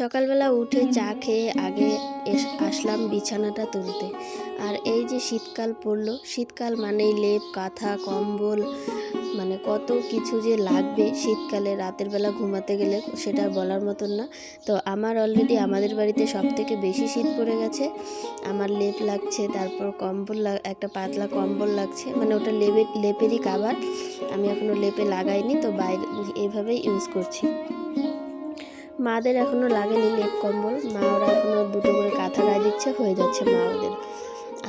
সকালবেলা উঠে চা খেয়ে আগে আসলাম বিছানাটা তুলতে। আর এই যে শীতকাল পড়ল, শীতকাল মানেই লেপ, কাঁথা, কম্বল মানে কত কিছু যে লাগবে শীতকালে, রাতের বেলা ঘুমাতে গেলে সেটা বলার মতন না। তো আমার অলরেডি আমাদের বাড়িতে সব থেকে বেশি শীত পড়ে গেছে। আমার লেপ লাগছে, তারপর কম্বল একটা পাতলা কম্বল লাগছে মানে ওটা লেপের লেপেরই কাবার। আমি এখনও লেপে লাগাইনি, তো বাইরে এভাবেই ইউজ করছি। মাদের এখনও লাগেনি লেপ কম্বল। মা ওরা এখনও দুটো করে কাঁথা গায়ে দিচ্ছে, হয়ে যাচ্ছে মা ওদের।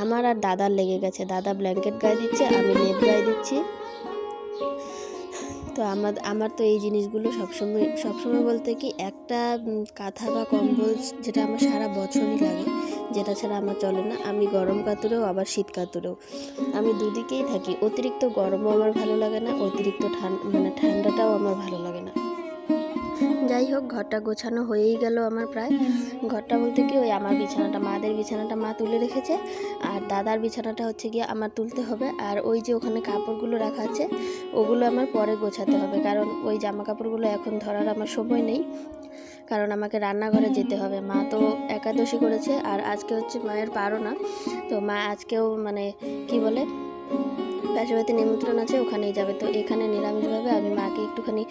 আমার আর দাদার লেগে গেছে। দাদা ব্ল্যাঙ্কেট গায়ে দিচ্ছে, আমি লেপ গায়ে দিচ্ছি। তো আমার আমার তো এই জিনিসগুলো সবসময় সবসময় বলতে কি একটা কাঁথা বা কম্বল যেটা আমার সারা বছরই লাগে, যেটা ছাড়া আমার চলে না। আমি গরম কাতুরেও, আবার শীত কাতুরেও। আমি দুদিকেই থাকি। অতিরিক্ত গরমও আমার ভালো লাগে না, অতিরিক্ত ঠান্ডা মানে ঠান্ডাটাও আমার ভালো লাগে না। যাই হোক, ঘরটা গোছানো হয়েই গেল আমার প্রায়। ঘরটা বলতে কি, ওই আমার বিছানাটা, মাদের বিছানাটা মা তুলে রেখেছে। আর দাদার বিছানাটা হচ্ছে গিয়ে আমার তুলতে হবে। আর ওই যে ওখানে কাপড়গুলো রাখা আছে, ওগুলো আমার পরে গোছাতে হবে। কারণ ওই জামা কাপড়গুলো এখন ধরার আমার সময় নেই। কারণ আমাকে রান্নাঘরে যেতে হবে। মা তো একাদশী করেছে, আর আজকে হচ্ছে মায়ের পারো না তো মা আজকেও মানে কি বলে পাশাপাশি নিমন্ত্রণ আছে, ওখানেই যাবে। তো এখানে নিরামিষভাবে আমি মাকে একটুখানি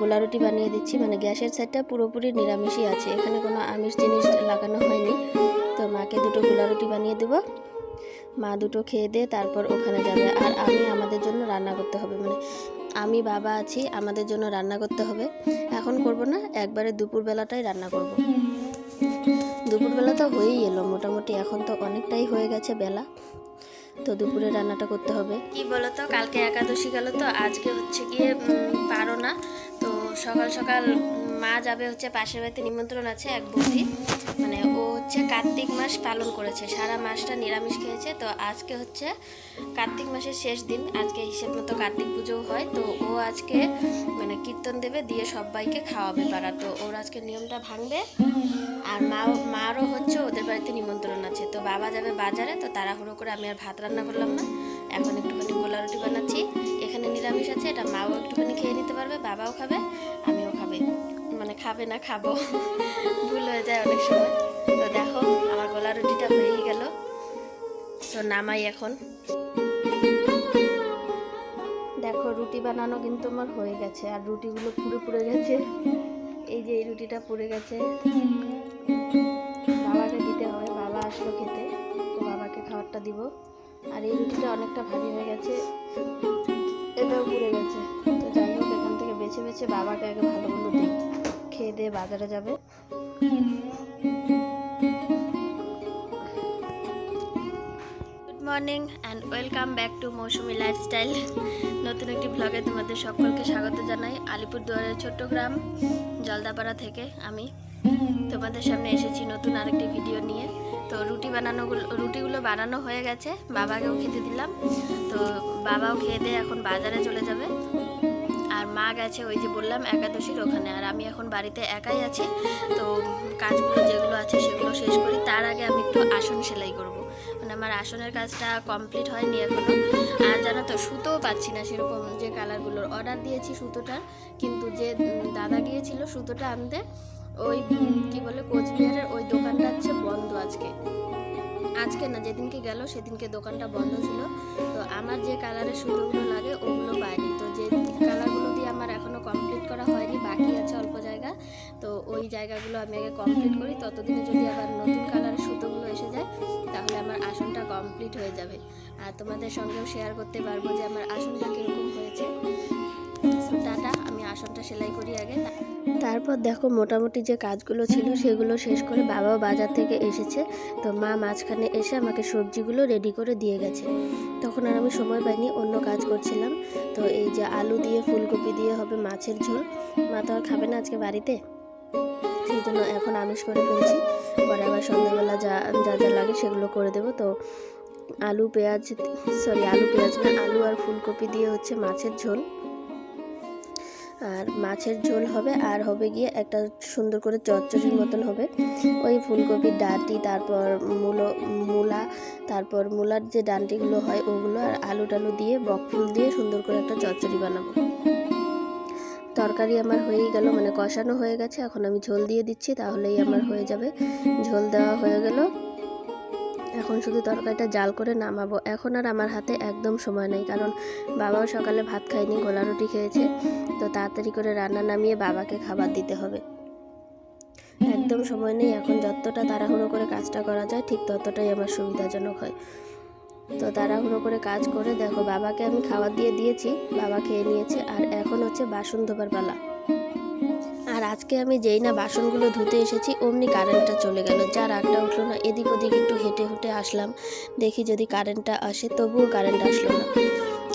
গোলা রুটি বানিয়ে দিচ্ছি। মানে গ্যাসের সাইডটা পুরোপুরি নিরামিষই আছে। এখানে কোনো আমিষ জিনিস লাগানো হয়নি। তো মাকে দুটো গোলা রুটি বানিয়ে দেবো। মা দুটো খেয়ে দিয়ে তারপর ওখানে যাবে। আর আমি আমাদের জন্য রান্না করতে হবে। মানে আমি বাবা আছি, আমাদের জন্য রান্না করতে হবে। এখন করব না, একবারে দুপুরবেলাটাই রান্না করব। দুপুরবেলা তো হয়েই এলো। মোটামুটি এখন তো অনেকটাই হয়ে গেছে বেলা। তো দুপুরে রান্নাটা করতে হবে। কি বলতো, কালকে একাদশী গেল তো, আজকে হচ্ছে গিয়ে পারো না তো সকাল সকাল মা যাবে হচ্ছে পাশের বাড়িতে নিমন্ত্রণ আছে এক বৌদি। মানে হচ্ছে কার্তিক মাস পালন করেছে। সারা মাসটা নিরামিষ খেয়েছে, তো আজকে হচ্ছে কার্তিক মাসের শেষ দিন। আজকে হিসেব মতো কার্তিক পুজোও হয়, তো ও আজকে মানে কীর্তন দেবে, দিয়ে সবাইকে খাওয়াবে পাড়া। তো ওর আজকে নিয়মটা ভাঙবে, আর মা, মারও হচ্ছে ওদের বাড়িতে নিমন্ত্রণ আছে। তো বাবা যাবে বাজারে, তো তাড়াহুড়ো করে আমি আর ভাত রান্না করলাম না। এখন একটুখানি গোলা রুটি বানাচ্ছি। এখানে নিরামিষ আছে, এটা মাও একটুখানি খেয়ে নিতে পারবে, বাবাও খাবে, আমিও খাবে। খাবে না খাব। ভুল হয়ে যায় অনেক সময়। তো দেখো, আমার গলা রুটিটা হয়েই গেল। তো নামাই এখন। দেখো, রুটি বানানো কিন্তু আমার হয়ে গেছে। আর রুটিগুলো পুরো পুড়ে গেছে। এই যে এই রুটিটা পুড়ে গেছে। বাবাকে দিতে হবে। বাবা আসলো খেতে। তো বাবাকে খাবারটা দিব। আর এই রুটিটা অনেকটা ভারী হয়ে গেছে। এটাও পুড়ে গেছে। তো যাই হোক, এখান থেকে বেছে বেছে বাবাকে আগে ভালো মন্দ খেয়ে দিয়ে বাজারে যাবে। Good morning and welcome back to Mousumi lifestyle নতুন একটি ব্লগে তোমাদের সকলকে স্বাগত জানাই। আলিপুরদুয়ারের ছোট্ট গ্রাম জলদাপাড়া থেকে আমি। তোমাদের সামনে এসেছি নতুন আরেকটি ভিডিও নিয়ে। তো রুটি বানানোগুলো, রুটিগুলো বানানো হয়ে গেছে। বাবাকেও খেতে দিলাম। তো বাবাও খেয়ে দিয়ে এখন বাজারে চলে যাবে। মা গেছে, ওই যে বললাম একাদশীর ওখানে। আর আমি এখন বাড়িতে একাই আছি, তো কাজগুলো যেগুলো আছে সেগুলো শেষ করি। তার আগে আমি একটু আসন সেলাই করব। মানে আমার আসনের কাজটা কমপ্লিট হয়নি এখনও আর জানো তো, সুতোও পাচ্ছি না সেরকম যে কালারগুলোর। অর্ডার দিয়েছি সুতোটার কিন্তু যে দাদা গিয়েছিল সুতোটা আনতে, ওই কি বলে কোচবিহারের ওই দোকানটা হচ্ছে বন্ধ আজকে। আজকে না, যেদিনকে গেল সেদিনকে দোকানটা বন্ধ ছিল। তো আমার যে কালারের সুতোগুলো লাগে, ওগুলো পাইনি। জায়গাগুলো আমি আগে কমপ্লিট করি, ততদিনে যদি আবার নতুন কালারের সুতোগুলো এসে যায়, তাহলে আমার আসনটা কমপ্লিট হয়ে যাবে। আর তোমাদের সঙ্গেও শেয়ার করতে পারব যে আমার আসনটা কীরকম হয়েছে। টাটা, আমি আসনটা সেলাই করি আগে। তারপর দেখো মোটামুটি যে কাজগুলো ছিল, সেগুলো শেষ করে বাবাও বাজার থেকে এসেছে। তো মা মাঝখানে এসে আমাকে সবজিগুলো রেডি করে দিয়ে গেছে। তখন আর আমি সময় পাইনি, অন্য কাজ করছিলাম। তো এই যে আলু দিয়ে ফুলকপি দিয়ে হবে মাছের ঝোল। মা তো আর খাবে না আজকে বাড়িতে? সেই জন্য এখন আমিষ করে ফেলছি পরে আবার সন্ধ্যাবেলা যা যা যা লাগে সেগুলো করে দেবো। তো আলু, পেঁয়াজ সরি আলু, পেঁয়াজ না, আলু আর ফুলকপি দিয়ে হচ্ছে মাছের ঝোল। আর মাছের ঝোল হবে, আর হবে গিয়ে একটা সুন্দর করে চচ্চড়ির মতন হবে। ওই ফুলকপির ডাঁটি, তারপর মূলো, মূলা, তারপর মূলার যে ডান্টিগুলো হয় ওগুলো, আর আলু টালু দিয়ে, বকফুল দিয়ে সুন্দর করে একটা চচ্চড়ি বানাবো। তরকারি আমার হয়েই গেল মানে কষানো হয়ে গেছে, এখন আমি ঝোল দিয়ে দিচ্ছি, তাহলেই আমার হয়ে যাবে। ঝোল দেওয়া হয়ে গেল। এখন শুধু তরকারিটা জাল করে নামাবো। এখন আর আমার হাতে একদম সময় নেই, কারণ বাবাও সকালে ভাত খায়নি গোলা রুটি খেয়েছে, তো তাড়াতাড়ি করে রান্না নামিয়ে বাবাকে খাবার দিতে হবে। একদম সময় নেই, এখন যতটা তাড়াহুড়ো করে কাজটা করা যায়, ঠিক ততটাই আমার সুবিধাজনক হয়। তো তাড়াহুড়ো করে কাজ করে দেখো, বাবাকে আমি খাবার দিয়ে দিয়েছি, বাবা খেয়ে নিয়েছে, আর এখন হচ্ছে বাসন ধোবার পালা। আর আজকে আমি যেই না বাসনগুলো ধুতে এসেছি, অমনি কারেন্টটা চলে গেল। যা রাগটা উঠল না, এদিক ওদিক একটু হেঁটে হেঁটে আসলাম। দেখি যদি কারেন্টটা আসে, তবুও কারেন্ট আসলো না।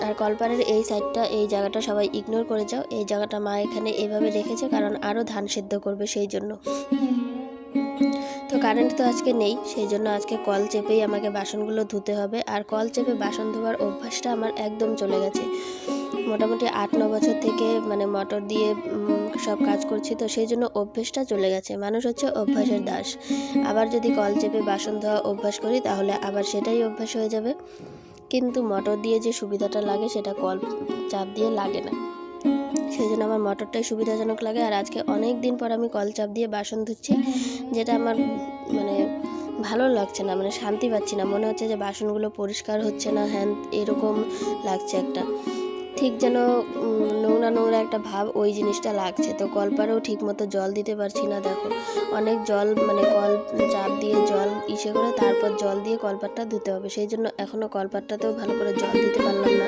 আর কলপারের এই সাইডটা, এই জায়গাটা সবাই ইগনোর করে যাও। এই জায়গাটা মা এখানে এভাবে রেখেছে, কারণ আরও ধান সেদ্ধ করবে সেই জন্য। কারেন্ট তো আজকে নেই, সেই জন্য আজকে কল চেপেই আমাকে বাসনগুলো ধুতে হবে। আর কল চেপে বাসন ধোয়ার অভ্যাসটা আমার একদম চলে গেছে। মোটামুটি আট, ন বছর থেকে মানে মোটর দিয়ে সব কাজ করছি তো সেই জন্য অভ্যেসটা চলে গেছে। মানুষ হচ্ছে অভ্যাসের দাস। আবার যদি কল চেপে বাসন ধোয়া অভ্যাস করি, তাহলে আবার সেটাই অভ্যাস হয়ে যাবে। কিন্তু মোটর দিয়ে যে সুবিধাটা লাগে, সেটা কল চাপ দিয়ে লাগে না। সেই জন্য আমার মোটরটাই সুবিধাজনক লাগে। আর আজকে অনেক দিন পর আমি কল চাপ দিয়ে বাসন ধুচ্ছি, যেটা আমার মানে ভালো লাগছে না মানে শান্তি পাচ্ছি না। মনে হচ্ছে যে বাসনগুলো পরিষ্কার হচ্ছে না, হ্যান, এরকম লাগছে একটা। ঠিক যেন নোংরা নোংরা একটা ভাব ওই জিনিসটা লাগছে। তো কলপারেও ঠিক মতো জল দিতে পারছি না, দেখো। অনেক জল মানে কল, চাপ দিয়ে জল ইসে করে তারপর জল দিয়ে কলপারটা ধুতে হবে। সেই জন্য এখনও কলপারটাতেও ভালো করে জল দিতে পারলাম না।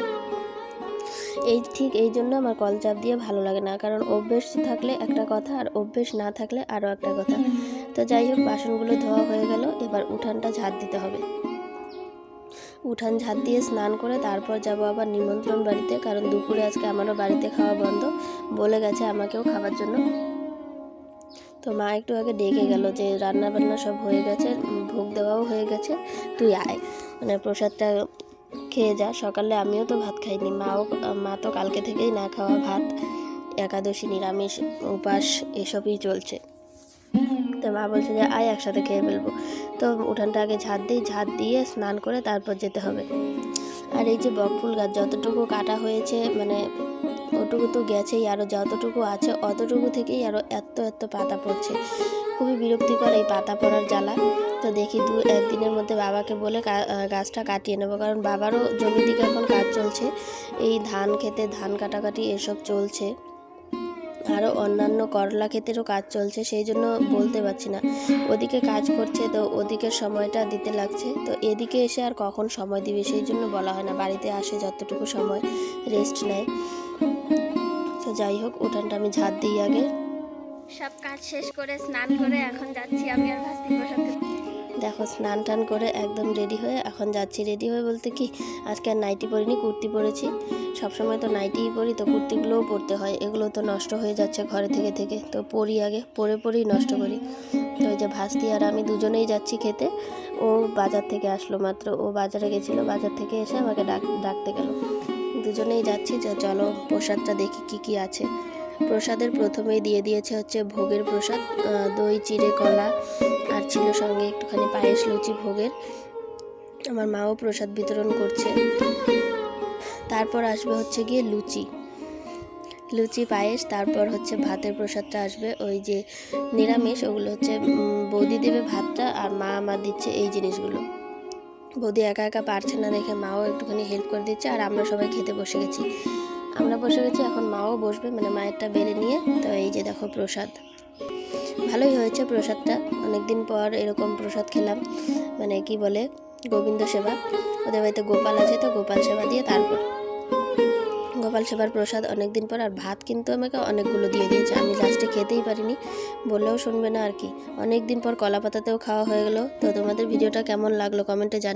এই ঠিক এই জন্য আমার কল চাপ দিয়ে ভালো লাগে না। কারণ অভ্যেস থাকলে একটা কথা আর অভ্যেস না থাকলে আরও একটা কথা। তো যাই হোক, বাসনগুলো ধোয়া হয়ে গেল। এবার উঠানটা ঝাড় দিতে হবে। উঠান ঝাড় দিয়ে স্নান করে তারপর যাব আবার নিমন্ত্রণ বাড়িতে, কারণ দুপুরে আজকে আমারও বাড়িতে খাওয়া বন্ধ। বলে গেছে আমাকেও খাবার জন্য। তো মা একটু আগে ডেকে গেল যে রান্না বান্না সব হয়ে গেছে, ভোগ দেওয়াও হয়ে গেছে। তুই আয়। মানে প্রসাদটা খেয়ে যা। সকালে আমিও তো ভাত খাইনি, মাও, মা তো কালকে থেকেই না খাওয়া ভাত। একাদশী, নিরামিষ, উপাস, এসবই চলছে। তো মা বলছে যে, আয় একসাথে খেয়ে ফেলব। তো উঠানটা আগে ঝাড় দিই ঝাড় দিয়ে স্নান করে তারপর যেতে হবে। আর এই যে বকফুল গাছ, যতটুকু কাটা হয়েছে মানে ওটুকু তো গেছেই আরও যতটুকু আছে, অতটুকু থেকেই আরও এত এত পাতা পড়ছে। খুবই বিরক্তিকর এই পাতা পড়ার জ্বালা। তো দেখি দু, একদিনের মধ্যে বাবাকে বলে গাছটা কাটিয়ে নেব, কারণ বাবারও জমির দিকে এখন কাজ চলছে। এই ধান খেতে ধান কাটাকাটি এসব চলছে। আরও অন্যান্য করলা ক্ষেতেরও কাজ চলছে, সেই জন্য বলতে পারছি না। ওদিকে কাজ করছে তো ওদিকে সময়টা দিতে লাগছে। তো এদিকে এসে আর কখন সময় দিবে সেই জন্য বলা হয় না। বাড়িতে আসে যতটুকু সময় রেস্ট নেয়। তো যাই হোক, উঠানটা আমি ঝাড় দিই আগে। সব কাজ শেষ করে স্নান করে এখন যাচ্ছি। আমি আর ভাস্তি প্রসাদ দেখো, স্নান টান করে একদম রেডি হয়ে এখন যাচ্ছি। রেডি হয়ে বলতে কি, আজকে আর নাইটি পরিনি, কুর্তি পরেছি। সবসময় তো নাইটিই পরি, তো কুর্তিগুলোও পরতে হয়। এগুলো তো নষ্ট হয়ে যাচ্ছে ঘরে থেকে থেকে, তো পরি আগে, পরে পরেই নষ্ট করি। তো ওই যে ভাস্তি আর আমি দুজনেই যাচ্ছি খেতে, ও বাজার থেকে আসলো মাত্র। ও বাজারে গেছিল, বাজার থেকে এসে আমাকে ডাক, ডাকতে গেল। দুজনেই যাচ্ছি যে চলো প্রসাদটা দেখি কি কি আছে। প্রসাদের প্রথমেই দিয়ে দিয়েছে হচ্ছে ভোগের প্রসাদ দই, চিড়ে, কলা, আর ছিল সঙ্গে একটুখানি পায়েস, লুচি ভোগের। আমার মাও প্রসাদ বিতরণ করছে। তারপর আসবে হচ্ছে গিয়ে লুচি। লুচি, পায়েস, তারপর হচ্ছে ভাতের প্রসাদটা আসবে। ওই যে নিরামিষ, ওগুলো হচ্ছে বৌদি দেবে ভাতটা আর মা আমার দিচ্ছে এই জিনিসগুলো। বৌদি একা একা পারছে না দেখে মাও একটুখানি হেল্প করে দিচ্ছে আর আমরা সবাই খেতে বসে গেছি। আমরা বসে গেছি এখন মাও বসবে মানে মায়েরটা বেড়ে নিয়ে। তো এই যে দেখো প্রসাদ। ভালোই হয়েছে প্রসাদটা। অনেকদিন পর এরকম প্রসাদ খেলাম মানে কি বলে, গোবিন্দ সেবা। ওদের বাড়িতে গোপাল আছে, তো গোপাল সেবা দিয়ে তারপর গোপাল সেবার প্রসাদ অনেকদিন পর, আর ভাত কিন্তু আমাকে অনেকগুলো দিয়ে দিয়েছে। আমি লাস্টে খেতেই পারিনি, বললেও শুনবে না আর কি। অনেক দিন পর কলা পাতাতেও খাওয়া হয়ে গেলো। তো তোমাদের ভিডিওটা কেমন লাগল কমেন্টে জানি